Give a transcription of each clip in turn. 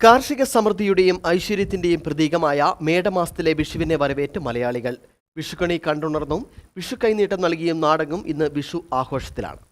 കാർഷിക സമൃദ്ധിയുടെയും ഐശ്വര്യത്തിന്റെയും പ്രതീകമായ മേടമാസത്തിലെ വിഷുവിനെ വരവേറ്റ് മലയാളികൾ. വിഷുക്കണി കണ്ടുണർന്നും വിഷു കൈനീട്ടം നൽകിയും നാടകം ഇന്ന് വിഷു ആഘോഷത്തിലാണ്.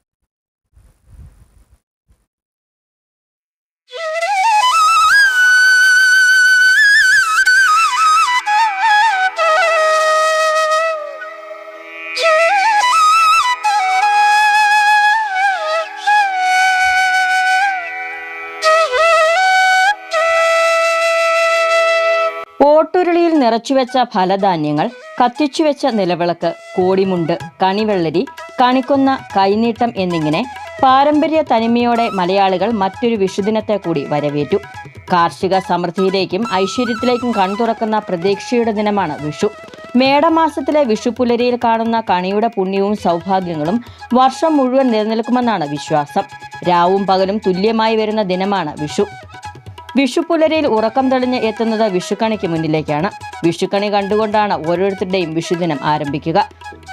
ഓട്ടുരുളിയിൽ നിറച്ചുവെച്ച ഫലധാന്യങ്ങൾ കത്തിച്ചുവെച്ച നിലവിളക്ക് കോടിമുണ്ട് കണിവെള്ളരി കണിക്കൊന്ന കൈനീട്ടം എന്നിങ്ങനെ പാരമ്പര്യ തനിമയോടെ മലയാളികൾ മറ്റൊരു വിഷുദിനത്തെ കൂടി വരവേറ്റു. കാർഷിക സമൃദ്ധിയിലേക്കും ഐശ്വര്യത്തിലേക്കും കൺതുറക്കുന്ന പ്രതീക്ഷയുടെ ദിനമാണ് വിഷു. മേടമാസത്തിലെ വിഷുപുലരിയിൽ കാണുന്ന കണിയുടെ പുണ്യവും സൗഭാഗ്യങ്ങളും വർഷം മുഴുവൻ നിലനിൽക്കുമെന്നാണ് വിശ്വാസം. രാവും പകലും തുല്യമായി വരുന്ന ദിനമാണ് വിഷു. വിഷുപ്പുലരിയിൽ ഉറക്കം തെളിഞ്ഞ് എത്തുന്നത് വിഷുക്കണിക്ക് മുന്നിലേക്കാണ്. വിഷുക്കണി കണ്ടുകൊണ്ടാണ് ഓരോരുത്തരുടെയും വിഷുദിനം ആരംഭിക്കുക.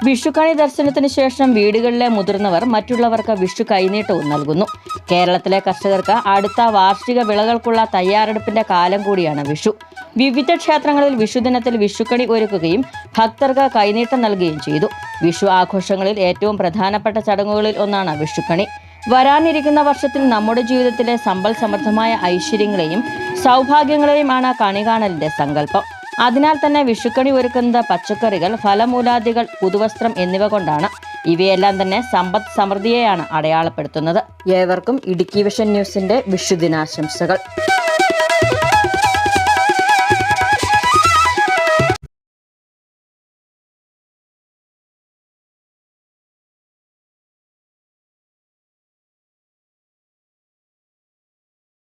വിഷുക്കണി ദർശനത്തിന് ശേഷം വീടുകളിലെ മുതിർന്നവർ മറ്റുള്ളവർക്ക് വിഷു കൈനീട്ടവും നൽകുന്നു. കേരളത്തിലെ കർഷകർക്ക് അടുത്ത വാർഷിക വിളകൾക്കുള്ള തയ്യാറെടുപ്പിന്റെ കാലം കൂടിയാണ് വിഷു. വിവിധ ക്ഷേത്രങ്ങളിൽ വിഷുദിനത്തിൽ വിഷുക്കണി ഒരുക്കുകയും ഭക്തർക്ക് കൈനീട്ടം നൽകുകയും ചെയ്തു. വിഷു ആഘോഷങ്ങളിൽ ഏറ്റവും പ്രധാനപ്പെട്ട ചടങ്ങുകളിൽ ഒന്നാണ് വിഷുക്കണി. വരാനിരിക്കുന്ന വർഷത്തിൽ നമ്മുടെ ജീവിതത്തിലെ സമ്പൽ സമൃദ്ധമായ ഐശ്വര്യങ്ങളെയും സൗഭാഗ്യങ്ങളെയുമാണ് കണി കാണലിന്റെ സങ്കല്പം. അതിനാൽ തന്നെ വിഷുക്കണി ഒരുക്കുന്ന പച്ചക്കറികൾ ഫലമൂലാദികൾ പുതുവസ്ത്രം എന്നിവ കൊണ്ടാണ്. ഇവയെല്ലാം തന്നെ സമ്പദ് സമൃദ്ധിയെയാണ് അടയാളപ്പെടുത്തുന്നത്. ഏവർക്കും ഇടുക്കി വിഷൻ ന്യൂസിന്റെ വിഷുദിനാശംസകൾ.